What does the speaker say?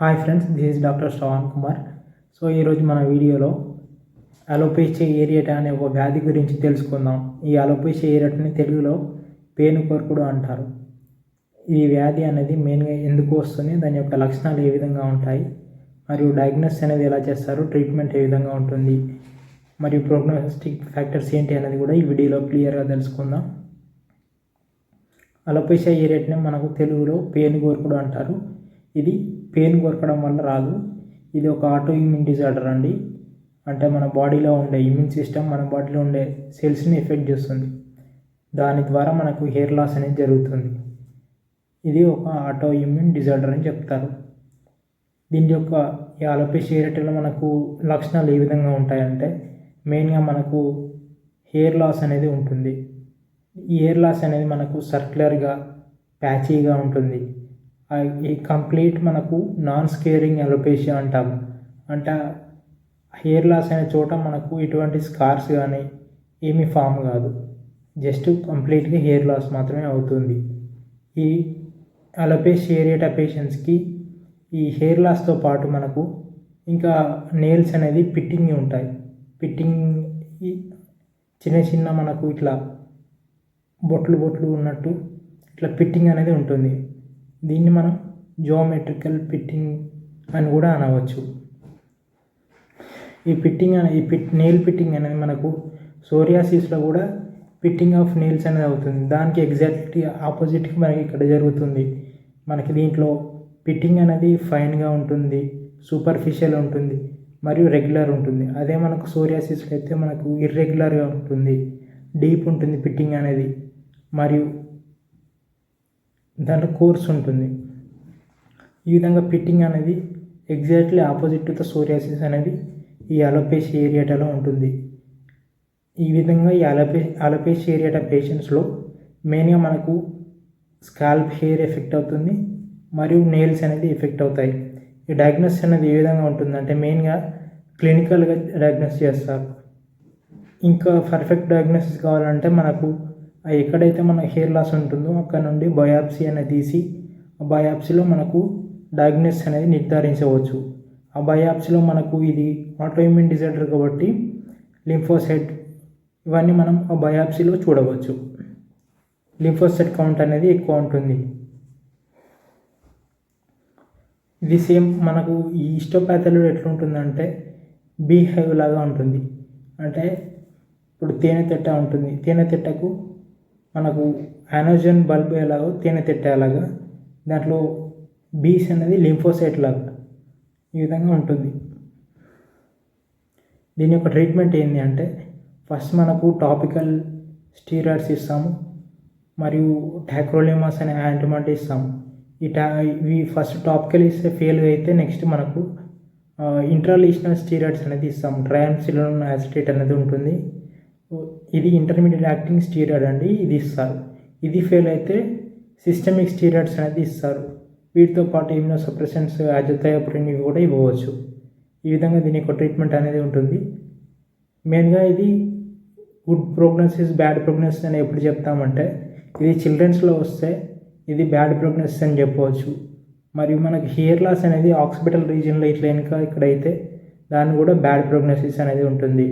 Hi friends this is doctor Shravan Kumar so ఈరోజు మన వీడియోలో అలోపేషియా ఏరియటా అనే ఒక వ్యాధి గురించి తెలుసుకుందాం. ఈ అలోపేషియా ఏరియటని తెలుగులో పేనుకొరకుడు అంటారు. ఈ వ్యాధి అనేది మెయిన్గా ఎందుకు వస్తుంది దాని యొక్క లక్షణాలు ఏ విధంగా ఉంటాయి మరియు డయాగ్నోస్ అనేది ఎలా చేస్తారు ట్రీట్మెంట్ ఏ విధంగా ఉంటుంది మరియు ప్రోగ్నోస్టిక్ ఫ్యాక్టర్స్ ఏంటి అనేది కూడా ఈ వీడియోలో క్లియర్గా తెలుసుకుందాం. అలోపేషియా ఏరియట్ని మనకు తెలుగులో పేను కోరుకుడు అంటారు. ఇది పెయిన్ కొరకడం వల్ల రాదు. ఇది ఒక ఆటో ఇమ్యూన్ డిజార్డర్ అండి. అంటే మన బాడీలో ఉండే ఇమ్యూన్ సిస్టమ్ మన బాడీలో ఉండే సెల్స్ని ఎఫెక్ట్ చేస్తుంది. దాని ద్వారా మనకు హెయిర్ లాస్ అనేది జరుగుతుంది. ఇది ఒక ఆటో ఇమ్యూన్ డిజార్డర్ అని చెప్తారు. దీని యొక్క ఈ అలోపేషియా ఏరియట్లో మనకు లక్షణాలు ఏ విధంగా ఉంటాయంటే మెయిన్గా మనకు హెయిర్ లాస్ అనేది ఉంటుంది. ఈ హెయిర్ లాస్ అనేది మనకు సర్క్యులర్గా ప్యాచీగా ఉంటుంది. ఈ కంప్లీట్ మనకు నాన్ స్కేరింగ్ అలోపేషియా అంటాం. అంటే హెయిర్ లాస్ అయిన చోట మనకు ఎటువంటి స్కార్స్ కానీ ఏమీ ఫామ్ కాదు. జస్ట్ కంప్లీట్గా హెయిర్ లాస్ మాత్రమే అవుతుంది. ఈ అలోపేషియా ఏరియటా పేషెంట్స్కి ఈ హెయిర్ లాస్తో పాటు మనకు ఇంకా నెయిల్స్ అనేది పిట్టింగ్ ఉంటాయి. పిట్టింగ్ చిన్న చిన్న మనకు ఇట్లా బొట్లు బొట్లు ఉన్నట్టు ఇట్లా పిట్టింగ్ అనేది ఉంటుంది. దీన్ని మనం జోమెట్రికల్ ఫిట్టింగ్ అని కూడా అనవచ్చు. ఈ పిట్టింగ్ అనే ఈ పిట్ నెయిల్ ఫిట్టింగ్ అనేది మనకు సోరియాసిస్లో కూడా పిట్టింగ్ ఆఫ్ నెయిల్స్ అనేది అవుతుంది. దానికి ఎగ్జాక్ట్ ఆపోజిట్కి మనకి ఇక్కడ జరుగుతుంది. మనకి దీంట్లో పిట్టింగ్ అనేది ఫైన్గా ఉంటుంది సూపర్ఫిషియల్ ఉంటుంది మరియు రెగ్యులర్ ఉంటుంది. అదే మనకు సోరియాసిస్లో అయితే మనకు ఇర్రెగ్యులర్గా ఉంటుంది. డీప్ ఉంటుంది ఫిట్టింగ్ అనేది. మరియు దాంట్లో కోర్స్ ఉంటుంది. ఈ విధంగా పిట్టింగ్ అనేది exactly opposite to the psoriasis అనేది ఈ అలోపేషియా ఏరియాటాలో ఉంటుంది. ఈ విధంగా ఈ అలపే అలపేస్ ఏరియాటా పేషెంట్స్లో మెయిన్గా మనకు స్కాల్ప్ హెయిర్ ఎఫెక్ట్ అవుతుంది మరియు నెయిల్స్ అనేది ఎఫెక్ట్ అవుతాయి. ఈ డయాగ్నోస్ అనేది ఏ విధంగా ఉంటుందంటే మెయిన్గా క్లినికల్గా డయాగ్నోస్ చేస్తారు. ఇంకా పర్ఫెక్ట్ డయాగ్నోసిస్ కావాలంటే మనకు ఎక్కడైతే మన హెయిర్ లాస్ ఉంటుందో అక్కడ నుండి బయాప్సీ అనేది తీసి ఆ బయాప్సీలో మనకు డయాగ్నోస్ అనేది నిర్ధారించవచ్చు. ఆ బయాప్సీలో మనకు ఇది ఆటోఇమ్యూన్ డిజార్డర్ కాబట్టి లింఫోసైట్ ఇవన్నీ మనం ఆ బయాప్సీలో చూడవచ్చు. లింఫోసైట్ కౌంట్ అనేది ఎక్కువ ఉంటుంది. ఇది సేమ్ మనకు ఈ ఇష్టోపాథలో ఎట్లుంటుందంటే బీ హైవ్ లాగా ఉంటుంది. అంటే ఇప్పుడు తేనె తిట్ట ఉంటుంది. తేనె తిట్టకు మనకు ఆనోజన్ బల్బ్ ఎలాగో తేనె దాంట్లో బీస్ అనేది లింఫోసైట్ లాగా ఈ విధంగా ఉంటుంది. దీని యొక్క ట్రీట్మెంట్ ఏంటి అంటే ఫస్ట్ మనకు టాపికల్ స్టీరాయిడ్స్ ఇస్తాము మరియు టాక్రోలిమాస్ అనే యాంటీమాటి ఇస్తాము. ఈ టా ఇవి ఫస్ట్ టాపికల్ ఇస్తే ఫెయిల్ అయితే నెక్స్ట్ మనకు ఇంట్రాలీషనల్ స్టీరాయిడ్స్ అనేది ఇస్తాము. ట్రయాన్సిలోన్ యాసిటేట్ అనేది ఉంటుంది. ఇది ఇంటర్మీడియట్ యాక్టింగ్ స్టీరాయిడ్ అండి ఇది ఇస్తారు. ఇది ఫెయిల్ అయితే సిస్టమిక్ స్టీరాయిడ్స్ అనేది ఇస్తారు. వీటితో పాటు ఇమ్యూనో సప్రెసెంట్స్ అజతయప్రిన్ ఇవి కూడా ఇవ్వవచ్చు. ఈ విధంగా దీని యొక్క ట్రీట్మెంట్ అనేది ఉంటుంది. మెయిన్గా ఇది గుడ్ ప్రోగ్నోసిస్ బ్యాడ్ ప్రోగ్నోసిస్ అని ఎప్పుడు చెప్తామంటే ఇది చిల్డ్రన్స్లో వస్తే ఇది బ్యాడ్ ప్రోగ్నోసిస్ అని చెప్పవచ్చు. మరియు మనకి హెయిర్ లాస్ అనేది హాస్పిటల్ రీజియన్లో ఇట్లా వెనుక ఇక్కడైతే దాన్ని కూడా బ్యాడ్ ప్రోగ్నోసిస్ అనేది ఉంటుంది.